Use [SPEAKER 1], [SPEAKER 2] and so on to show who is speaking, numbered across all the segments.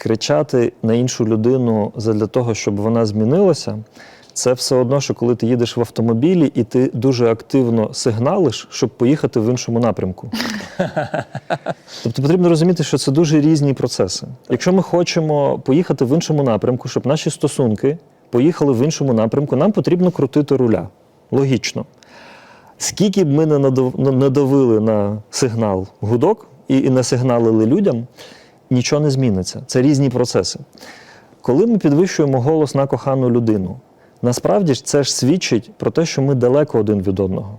[SPEAKER 1] кричати на іншу людину для того, щоб вона змінилася, це все одно, що коли ти їдеш в автомобілі і ти дуже активно сигналиш, щоб поїхати в іншому напрямку. Тобто потрібно розуміти, що це дуже різні процеси. Якщо ми хочемо поїхати в іншому напрямку, щоб наші стосунки поїхали в іншому напрямку, нам потрібно крутити руля. Логічно. Скільки б ми не надав- не давили на сигнал гудок і не сигналили людям, нічого не зміниться. Це різні процеси. Коли ми підвищуємо голос на кохану людину, насправді це ж свідчить про те, що ми далеко один від одного.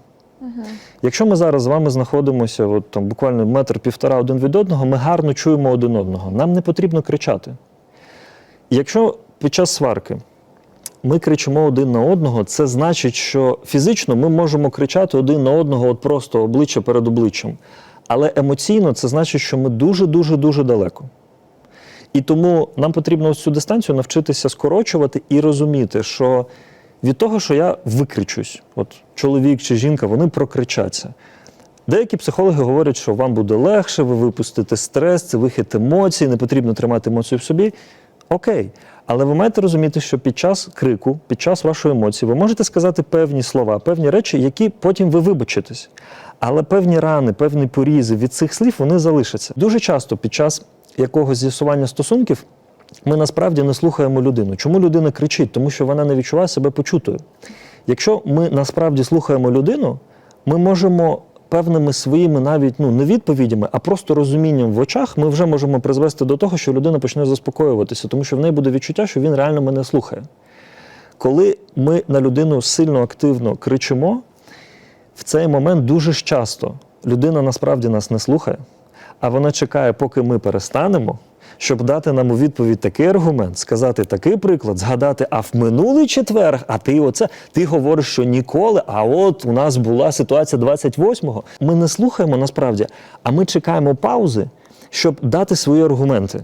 [SPEAKER 1] Якщо ми зараз з вами знаходимося от, там, буквально метр-півтора один від одного, ми гарно чуємо один одного. Нам не потрібно кричати. Якщо під час сварки ми кричимо один на одного, це значить, що фізично ми можемо кричати один на одного от просто обличчя перед обличчям. Але емоційно це значить, що ми дуже-дуже дуже далеко. І тому нам потрібно цю дистанцію навчитися скорочувати і розуміти, що від того, що я викричусь, от чоловік чи жінка, вони прокричаться. Деякі психологи говорять, що вам буде легше, ви випустите стрес, це вихід емоцій, не потрібно тримати емоцію в собі. Окей. Але ви маєте розуміти, що під час крику, під час вашої емоції, ви можете сказати певні слова, певні речі, які потім ви вибачитесь. Але певні рани, певні порізи від цих слів вони залишаться. Дуже часто під час якогось з'ясування стосунків ми насправді не слухаємо людину. Чому людина кричить? Тому що вона не відчуває себе почутою. Якщо ми насправді слухаємо людину, ми можемо певними своїми навіть ну не відповідями, а просто розумінням в очах, ми вже можемо призвести до того, що людина почне заспокоюватися, тому що в неї буде відчуття, що він реально мене слухає. Коли ми на людину сильно активно кричимо, в цей момент дуже часто людина насправді нас не слухає, а вона чекає, поки ми перестанемо, щоб дати нам у відповідь такий аргумент, сказати такий приклад, згадати, а в минулий четвер, а ти оце, ти говориш, що ніколи, а от у нас була ситуація 28-го. Ми не слухаємо насправді, а ми чекаємо паузи, щоб дати свої аргументи.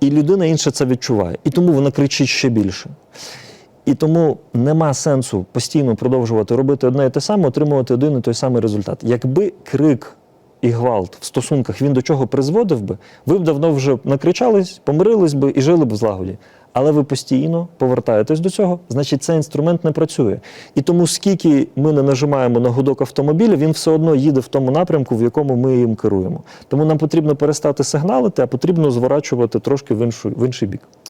[SPEAKER 1] І людина інша це відчуває. І тому вона кричить ще більше. І тому нема сенсу постійно продовжувати робити одне і те саме, отримувати один і той самий результат. Якби крик і гвалт в стосунках він до чого призводив би, ви б давно вже накричались, помирились би і жили б в злагоді. Але ви постійно повертаєтесь до цього, значить, цей інструмент не працює. І тому, скільки ми не нажимаємо на гудок автомобіля, він все одно їде в тому напрямку, в якому ми їм керуємо. Тому нам потрібно перестати сигналити, а потрібно зворачувати трошки в, іншу, в інший бік.